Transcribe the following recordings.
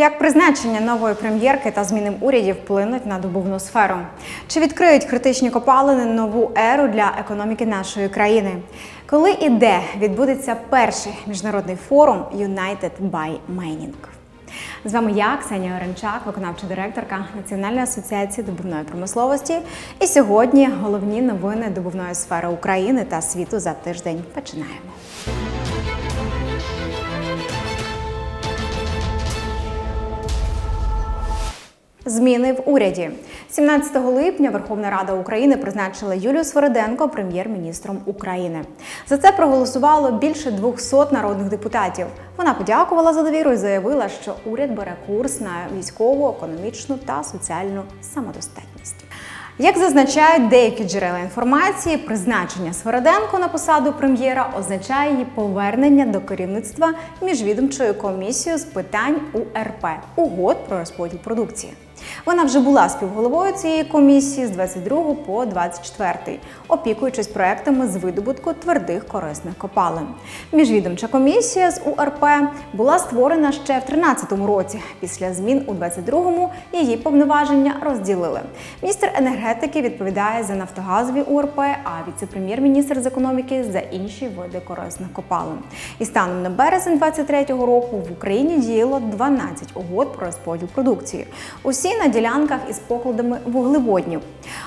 Як призначення нової прем'єрки та зміни урядів вплинуть на добувну сферу? Чи відкриють критичні копалини нову еру для економіки нашої країни? Коли і де відбудеться перший міжнародний форум United by Mining? З вами я, Ксенія Оренчак, виконавча директорка Національної асоціації добувної промисловості. І сьогодні головні новини добувної сфери України та світу за тиждень. Починаємо. Зміни в уряді 17 липня Верховна Рада України призначила Юлію Свериденко прем'єр-міністром України. За це проголосувало більше 200 народних депутатів. Вона подякувала за довіру і заявила, що уряд бере курс на військову, економічну та соціальну самодостатність. Як зазначають деякі джерела інформації, призначення Свериденко на посаду прем'єра означає її повернення до керівництва міжвідомчої комісії з питань УРП угод про розподіл продукції. Вона вже була співголовою цієї комісії з 22 по 24, опікуючись проектами з видобутку твердих корисних копалин. Міжвідомча комісія з УРП була створена ще в 2013 році. Після змін у 22-му її повноваження розділили. Міністр енергетики відповідає за нафтогазові УРП, а віце-прем'єр-міністр з економіки за інші види корисних копалин. І станом на березень 23-го року в Україні діяло 12 угод про розподіл продукції. Усі на ділянках із покладами вуглеводнів.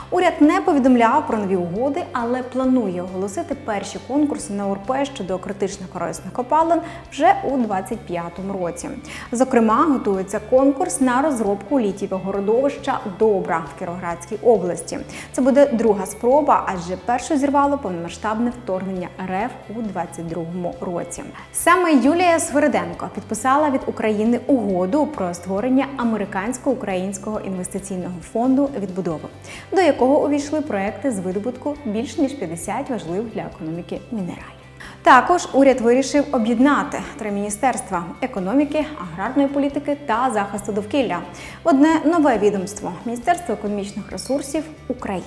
Уряд не повідомляв про нові угоди, але планує оголосити перші конкурси на УРП щодо критичних корисних копалин вже у 2025 році. Зокрема, готується конкурс на розробку літієвого родовища Добра в Кіровоградській області. Це буде друга спроба, адже першу зірвало повномасштабне вторгнення РФ у 2022 році. Саме Юлія Свериденко підписала від України угоду про створення американсько-українського інвестиційного фонду відбудови, до якого увійшли проекти з видобутку більш ніж 50 важливих для економіки мінералів. Також уряд вирішив об'єднати три міністерства економіки, аграрної політики та захисту довкілля в одне нове відомство Міністерство економічних ресурсів України.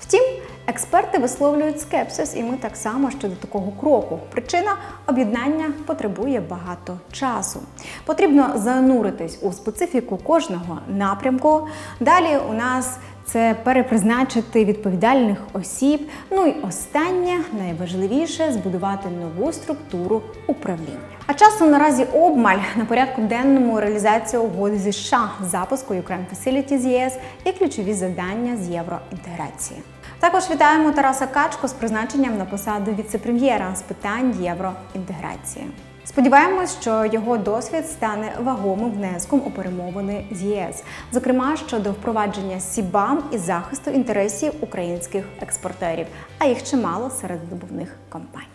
Втім, експерти висловлюють скепсис, і ми так само щодо такого кроку. Причина об'єднання потребує багато часу. Потрібно зануритись у специфіку кожного напрямку. Далі у нас це перепризначити відповідальних осіб. Ну і останнє, найважливіше збудувати нову структуру управління. А часу наразі обмаль на порядку денному реалізація угоди зі США, запуску Ukraine Facility з ЄС і ключові завдання з євроінтеграції. Також вітаємо Тараса Качко з призначенням на посаду віце-прем'єра з питань євроінтеграції. Сподіваємось, що його досвід стане вагомим внеском у перемовини з ЄС, зокрема щодо впровадження СІБАМ і захисту інтересів українських експортерів, а їх чимало серед добувних компаній.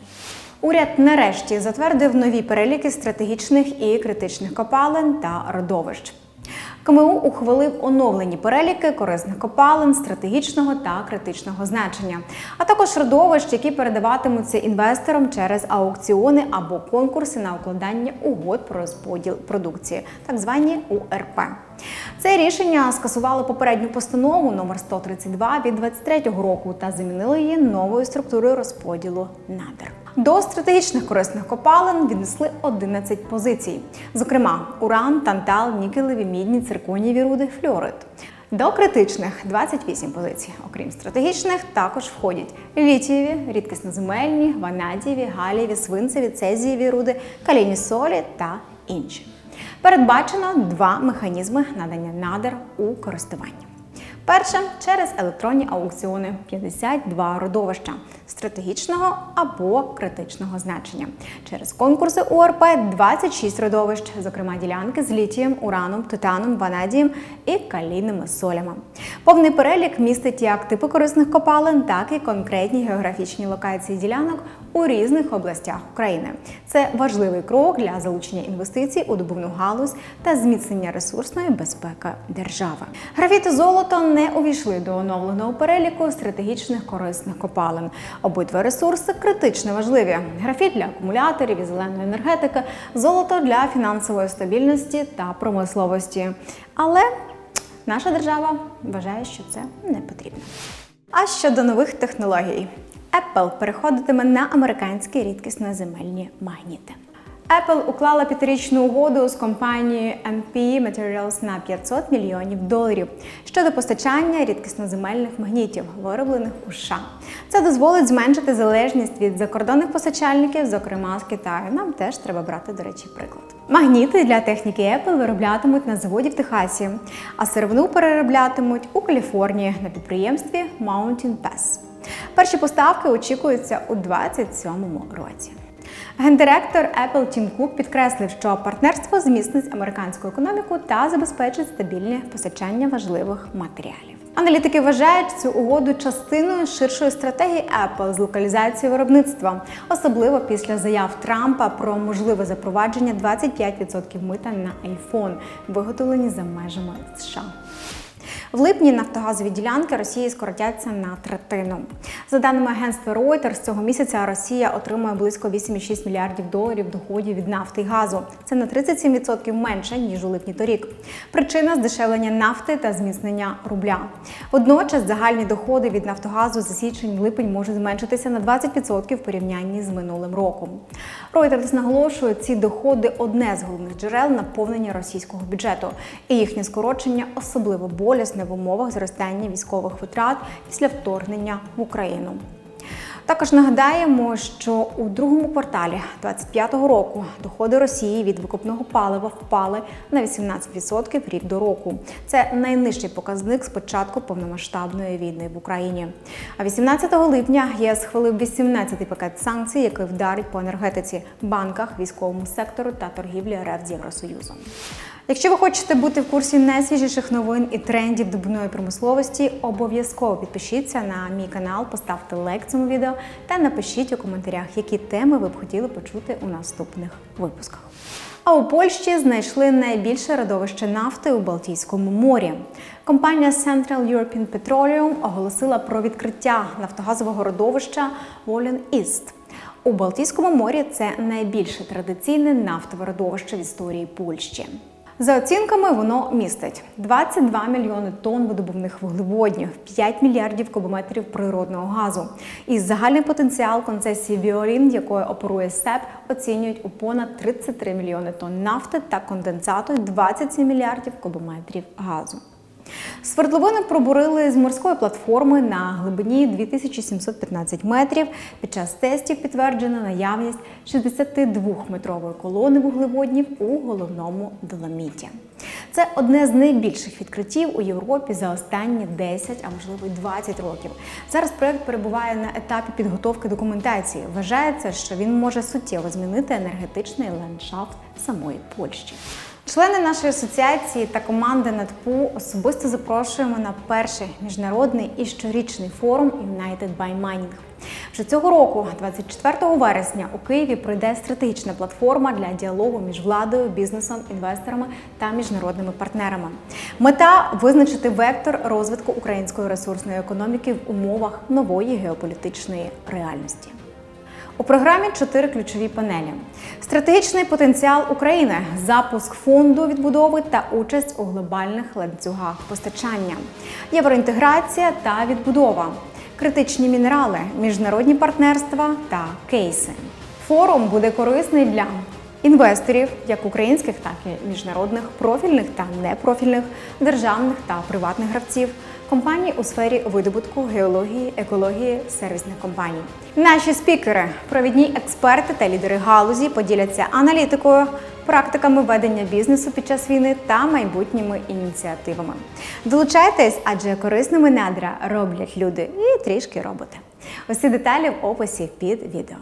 Уряд нарешті затвердив нові переліки стратегічних і критичних копалин та родовищ. КМУ ухвалив оновлені переліки корисних копалин стратегічного та критичного значення, а також родовищ, які передаватимуться інвесторам через аукціони або конкурси на укладання угод про розподіл продукції, так звані УРП. Це рішення скасувало попередню постанову номер 132 від 23-го року та замінили її новою структурою розподілу надр. До стратегічних корисних копалин віднесли 11 позицій, зокрема уран, тантал, нікелеві, мідні, цирконієві руди, флюорит. До критичних 28 позицій. Окрім стратегічних, також входять літієві, рідкісноземельні, ванадієві, галієві, свинцеві, цезієві руди, калійні солі та інші. Передбачено два механізми надання надр у користування. Перше через електронні аукціони 52 родовища стратегічного або критичного значення. Через конкурси УРП 26 родовищ, зокрема ділянки з літієм, ураном, титаном, ванадієм і калійними солями. Повний перелік містить як типи корисних копалин, так і конкретні географічні локації ділянок у різних областях України. Це важливий крок для залучення інвестицій у добувну галузь та зміцнення ресурсної безпеки держави. Графіт і золото не увійшли до оновленого переліку стратегічних корисних копалин. Обидва ресурси критично важливі: графіт для акумуляторів і зеленої енергетики, золото для фінансової стабільності та промисловості. Але наша держава вважає, що це не потрібно. А щодо нових технологій, Apple переходитиме на американські рідкісноземельні магніти. Apple уклала п'ятирічну угоду з компанією MP Materials на 500 мільйонів доларів щодо постачання рідкісноземельних магнітів, вироблених у США. Це дозволить зменшити залежність від закордонних постачальників, зокрема з Китаю. Нам теж треба брати, до речі, приклад. Магніти для техніки Apple вироблятимуть на заводі в Техасі, а сировину перероблятимуть у Каліфорнії на підприємстві Mountain Pass. Перші поставки очікуються у 2027 році. Гендиректор Apple Тім Кук підкреслив, що партнерство зміцнить американську економіку та забезпечить стабільне постачання важливих матеріалів. Аналітики вважають цю угоду частиною ширшої стратегії Apple з локалізації виробництва, особливо після заяв Трампа про можливе запровадження 25% мита на iPhone, виготовлені за межами США. В липні нафтогазові ділянки Росії скоротяться на третину. За даними агентства Reuters, цього місяця Росія отримує близько 8,6 мільярдів доларів доходів від нафти і газу. Це на 37% менше ніж у липні торік. Причина здешевлення нафти та зміцнення рубля. Водночас загальні доходи від Нафтогазу за січень-липень можуть зменшитися на 20% в порівнянні з минулим роком. Reuters наголошує, ці доходи одне з головних джерел наповнення російського бюджету, і їхнє скорочення особливо болісне в умовах зростання військових витрат після вторгнення в Україну. Також нагадаємо, що у другому кварталі 2025 року доходи Росії від викопного палива впали на 18% рік до року. Це найнижчий показник з початку повномасштабної війни в Україні. А 18 липня ЄС схвалив 18-й пакет санкцій, який вдарить по енергетиці, банках, військовому сектору та торгівлі РФ з Євросоюзом. Якщо ви хочете бути в курсі найсвіжіших новин і трендів добувної промисловості, обов'язково підпишіться на мій канал, поставте лайк цьому відео та напишіть у коментарях, які теми ви б хотіли почути у наступних випусках. А у Польщі знайшли найбільше родовище нафти у Балтійському морі. Компанія Central European Petroleum оголосила про відкриття нафтогазового родовища Волін East. У Балтійському морі це найбільше традиційне нафтове родовище в історії Польщі. За оцінками, воно містить 22 мільйони тонн видобувних вуглеводнів, 5 мільярдів кубометрів природного газу. І загальний потенціал концесії Віолін, якою оперує СЕП, оцінюють у понад 33 мільйони тонн нафти та конденсату і 27 мільярдів кубометрів газу. Свердловину пробурили з морської платформи на глибині 2715 метрів. Під час тестів підтверджено наявність 62-метрової колони вуглеводнів у головному доломіті. Це одне з найбільших відкриттів у Європі за останні 10, а можливо й 20 років. Зараз проект перебуває на етапі підготовки документації. Вважається, що він може суттєво змінити енергетичний ландшафт самої Польщі. Члени нашої асоціації та команди НАДПУ особисто запрошуємо на перший міжнародний і щорічний форум United by Mining. Вже цього року, 24 вересня, у Києві пройде стратегічна платформа для діалогу між владою, бізнесом, інвесторами та міжнародними партнерами. Мета визначити вектор розвитку української ресурсної економіки в умовах нової геополітичної реальності. У програмі чотири ключові панелі: стратегічний потенціал України, запуск фонду відбудови та участь у глобальних ланцюгах постачання, євроінтеграція та відбудова, критичні мінерали, міжнародні партнерства та кейси. Форум буде корисний для інвесторів, як українських, так і міжнародних, профільних та непрофільних, державних та приватних гравців компаній у сфері видобутку, геології, екології, сервісних компаній. Наші спікери, провідні експерти та лідери галузі поділяться аналітикою, практиками ведення бізнесу під час війни та майбутніми ініціативами. Долучайтесь, адже корисними недра роблять люди і трішки роботи. Усі деталі в описі під відео.